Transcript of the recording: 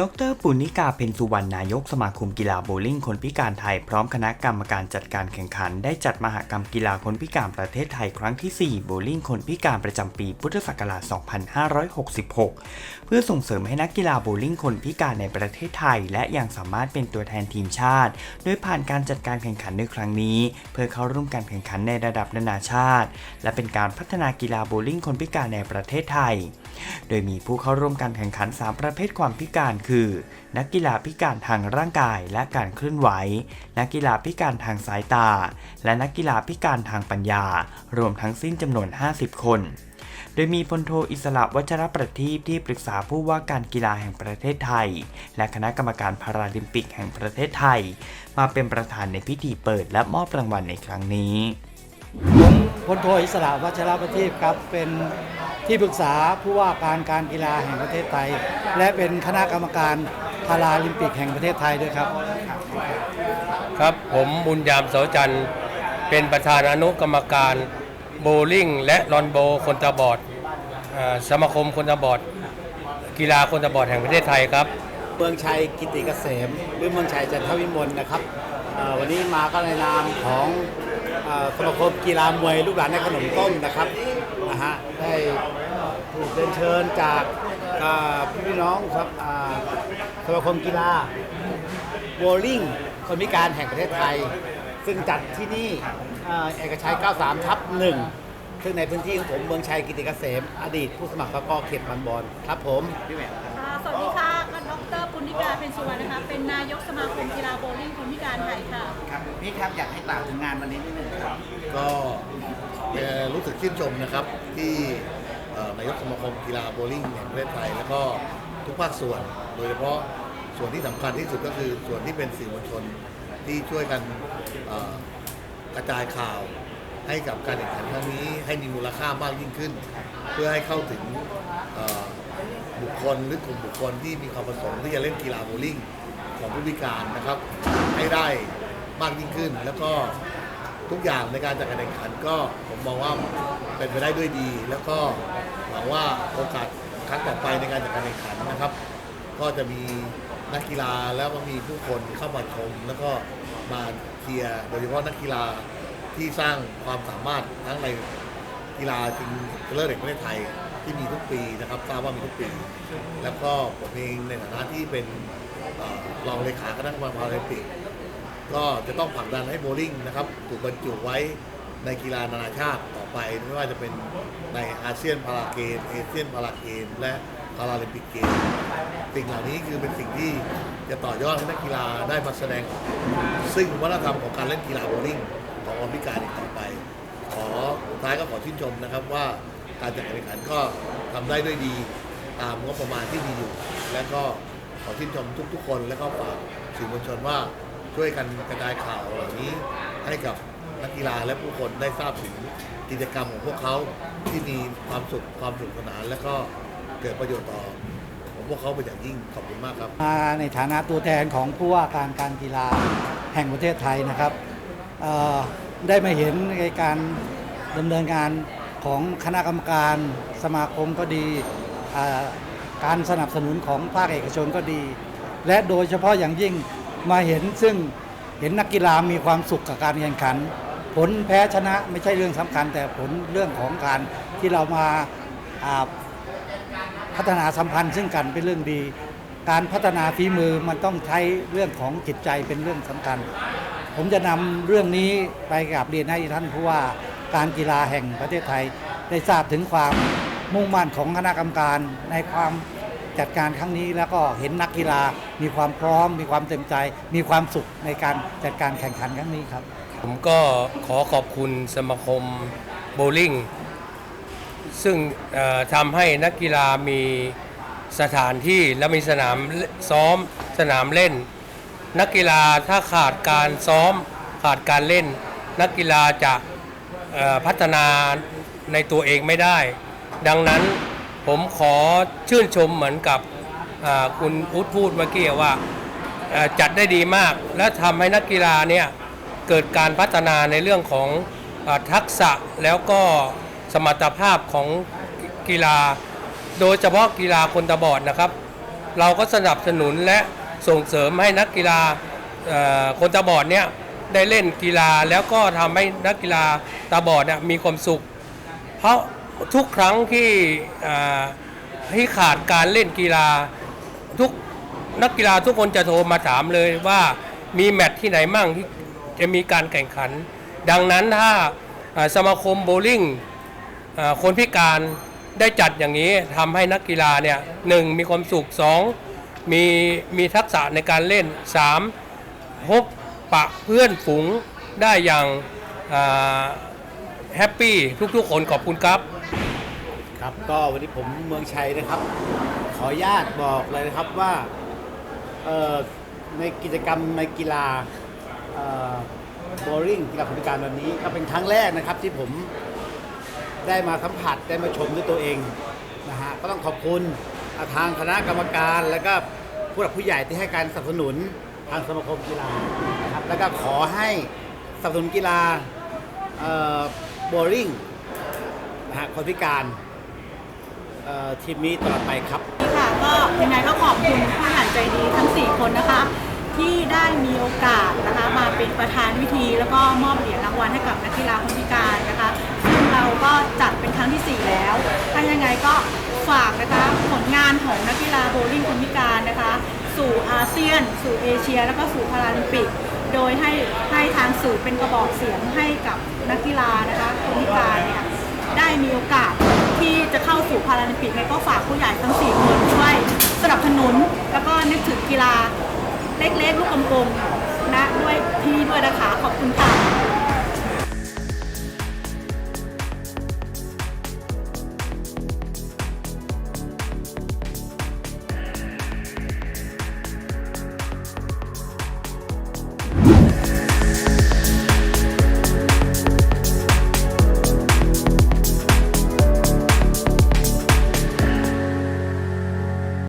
ดรปุณิกาเพ็ญสุวรรณนายกสมาคมกีฬาโบว์ลิ่งคนพิการไทยพร้อมคณะกรรมการจัดการแข่งขัน ได้จัดมหกรรมกีฬาคนพิการประเทศไทยครั้งที่ 4 โบว์ลิ่งคนพิการประจำปีพุทธศักราช 2566 เพื่อส่งเสริมให้นักกีฬาโบว์ลิ่งคนพิการในประเทศไทย และยังสามารถเป็นตัวแทนทีมชาติ โดยผ่านการจัดการแข่งขันในครั้งนี้ เพื่อเข้าร่วมการแข่งขันในระดับนานาชาติ และเป็นการพัฒนากีฬาโบว์ลิ่งคนพิการในประเทศไทย โดยมีผู้เข้าร่วมการแข่งขัน 3 ประเภทความพิการคือ นักกีฬาพิการทางร่างกายและการเคลื่อนไหว นักกีฬาพิการทางสายตา และนักกีฬาพิการทางปัญญา รวมทั้งสิ้นจำนวน 50 คน โดยมีพลโทอิสระวัชรประทีปที่ปรึกษาผู้ว่าการกีฬาแห่งประเทศไทย และคณะกรรมการพาราลิมปิกแห่งประเทศไทย มาเป็นประธานในพิธีเปิดและมอบรางวัลในครั้งนี้ ผมพลโทอิสระวัชรประทีปครับ เป็นที่ปรึกษาผู้ว่าการการกีฬาแห่งประเทศไทย และเป็นคณะกรรมการพาราลิมปิกแห่งประเทศไทยด้วยครับ ครับผมบุญยามเสาจันทร์เป็นประธานอนุกรรมการโบว์ลิ่งและลอนโบคนตาบอดอ่าสมาคมคนตาบอด กีฬาคนตาบอดแห่งประเทศไทยครับ เมืองชัยกิติเกษมหรือเมืองชัยจันทวิมลนะครับเอ่อวันนี้มาก็ในนามของเอ่อสมาคมกีฬามวยลูกหลานในขนมต้มนะครับนะฮะได้ถูกเรียนเชิญจากอ่อพี่น้องครับอ่าสมาคมกีฬาว์ลิ่งคนพิการแห่งประเทศไทย ซึ่งจัดที่นี่เอ่อเอกชัย 93 ทับหนึ่งซึ่งในพื้นที่ของผมเมืองชัยกิติเกษม อดีตผู้สมัครสกเขตบางบอนครับผมพี่แหวนค่ะสวัสดี ค่ะก็ดรปุณณิกาเป็นสุวรรณนะคะ เป็นนายกสมาคมกีฬาโบว์ลิ่งคนพิการไทยค่ะ ครับพี่ครับอยากให้กล่าวถึงงานวันนี้นิดนึงครับ ก็เอ่อรู้สึกชื่นชมนะครับที่เอ่อนายกสมาคมกีฬาโบว์ลิ่งแห่งประเทศไทย แล้วก็ทุกภาคส่วน โดยเฉพาะส่วนที่สำคัญที่สุดก็คือส่วนที่เป็นสื่อมวลชนที่ช่วยกันเอ่อกระจายข่าวให้กับการแข่งขันครั้งนี้ให้มีมูลค่ามากยิ่งขึ้น เพื่อให้เข้าถึงเอ่อ บุคคลหรือกลุ่มบุคคลที่มีความประสงค์ที่จะเล่นกีฬาโบลิ่งของผู้พิการนะครับ ให้ได้มากยิ่งขึ้น แล้วก็ทุกอย่างในการจัดการแข่งขันก็ผมมองว่าเป็นไปได้ด้วยดี แล้วก็หวังว่าโอกาสครั้งต่อไปในการจัดการแข่งขันนะครับ ก็จะมีนักกีฬาแล้วก็มีผู้คนเข้ามาชม แล้วก็มาเชียร์โดยเฉพาะนักกีฬาที่สร้างความสามารถทั้งในกีฬาชิงชนะเลิศแห่งประเทศไทย ที่มีทุกปีนะครับทราบว่ามีทุกปี แล้วก็ผมเองในฐานะที่เป็นเอ่อรองเลขาคณะกรรมการพาราลิมปิกก็จะต้องผลักดันให้โบลิ่งนะครับถูกบรรจุไว้ในกีฬานานาชาติต่อไป ไม่ว่าจะเป็นในอาเซียนพาราเกมเอเชียนพาราเกมและพาราลิมปิกเกมสิ่งเหล่านี้คือเป็นสิ่งที่จะต่อยอดให้นักกีฬาได้มาแสดง ซึ่งวัฒนธรรมของการเล่นกีฬาโบลิ่งของคนพิกาอีกต่อไป ขอท้ายก็ขอชื่นชมนะครับว่า การจัดการแข่งขันก็ทำได้ด้วยดีตามงบประมาณที่มีอยู่ และก็ขอชื่นชมทุก ๆ คน และก็ฝากสื่อมวลชนว่าช่วยกันกระจายข่าวเหล่านี้ให้กับนักกีฬาและผู้คนได้ทราบถึงกิจกรรมของพวกเขาที่มีความสุขความสนุกสนาน และก็เกิดประโยชน์ต่อของพวกเขาเป็นอย่างยิ่งขอบคุณมากครับมาในฐานะตัวแทนของผู้ว่าการการกีฬาแห่งประเทศไทยนะครับได้มาเห็นในการดำเนินงาน ของคณะกรรมการสมาคมก็ดี การสนับสนุนของภาคเอกชนก็ดี และโดยเฉพาะอย่างยิ่งมาเห็นซึ่งเห็นนักกีฬามีความสุขกับการแข่งขัน ผลแพ้ชนะไม่ใช่เรื่องสำคัญ แต่ผลเรื่องของการที่เรามาาพัฒนาสัมพันธ์ซึ่งกันเป็นเรื่องดี การพัฒนาฝีมือมันต้องใช้เรื่องของจิตใจเป็นเรื่องสำคัญ ผมจะนำเรื่องนี้ไปกราบเรียนให้ท่านผู้ว่า การกีฬาแห่งประเทศไทย ได้ทราบถึงความมุ่งมั่นของคณะกรรมการในความจัดการครั้งนี้แล้วก็เห็นนักกีฬามีความพร้อม มีความเต็มใจ มีความสุขในการจัดการแข่งขันครั้งนี้ครับ ผมก็ขอขอบคุณสมาคมโบว์ลิ่งซึ่งทำให้นักกีฬามีสถานที่และมีสนามซ้อมสนามเล่น นักกีฬาถ้าขาดการซ้อมขาดการเล่น นักกีฬาจะ พัฒนาในตัวเองไม่ได้ ดังนั้นผมขอชื่นชมเหมือนกับคุณอุดพูดเมื่อกี้ว่าจัดได้ดีมาก และทำให้นักกีฬาเนี่ยเกิดการพัฒนาในเรื่องของอทักษะแล้วก็สมรรถภาพของกีฬา โดยเฉพาะกีฬาคนตาบอดนะครับ เราก็สนับสนุนและส่งเสริมให้นักกีฬาคนตาบอดเนี่ย ได้เล่นกีฬาแล้วก็ทำให้นักกีฬาตาบอดเนี่ยมีความสุข เพราะทุกครั้งที่ที่ขาดการเล่นกีฬาทุกนักกีฬาทุกคนจะโทรมาถามเลยว่ามีแมตช์ที่ไหนมั่งที่จะมีการแข่งขัน ดังนั้นถ้าสมาคมโบว์ลิ่งคนพิการได้จัดอย่างนี้ทำให้นักกีฬาเนี่ยหนึ่งมีความสุขสองมีมีทักษะในการเล่นสามพบ ปะเพื่อนฝูงได้อย่างแฮปปี้ทุกๆ คนขอบคุณครับ ครับก็วันนี้ผมเมืองชัยนะครับ ขออนุญาตบอกเลยนะครับว่าในกิจกรรมในกีฬาโบลิ่งกีฬาคนพิการวันนี้ก็เป็นครั้งแรกนะครับที่ผมได้มาสัมผัสได้มาชมด้วยตัวเองนะฮะก็ต้องขอบคุณทางคณะกรรมการ แล้วก็ผู้หลักผู้ใหญ่ที่ให้การสนับสนุนทางสมาคมกีฬา แล้วก็ขอให้สนับสนุนกีฬาโบลิ่งนะฮะคนพิการทีมนี้ตลอดไปครับค่ะก็ยังไงก็ขอบคุณผู้ใหญ่ใจดีทั้ง 4 คนนะคะ ที่ได้มีโอกาสนะคะมาเป็นประธานวิธี แล้วก็มอบเหรียญรางวัลให้กับนักกีฬาคนพิการนะคะ ซึ่งเราก็จัดเป็นครั้งที่ 4 แล้ว ถ้ายังไงก็ฝากนะคะผลงานของนักกีฬาโบลิ่งคนพิการนะคะ สู่อาเซียน สู่เอเชีย แล้วก็สู่พาราลิมปิก โดยให้ให้ทางสื่อเป็นกระบอกเสียงให้กับนักกีฬานะคะคนพิการเนี่ยได้มีโอกาสที่จะเข้าสู่พาราลิมปิกเนี่ยก็ฝากผู้ใหญ่ทั้ง4คนช่วยสนับสนุน แล้วก็นึกถึงกีฬาเล็กๆลูกกลมๆนะด้วยที่ด้วยนะคะขอบคุณค่ะ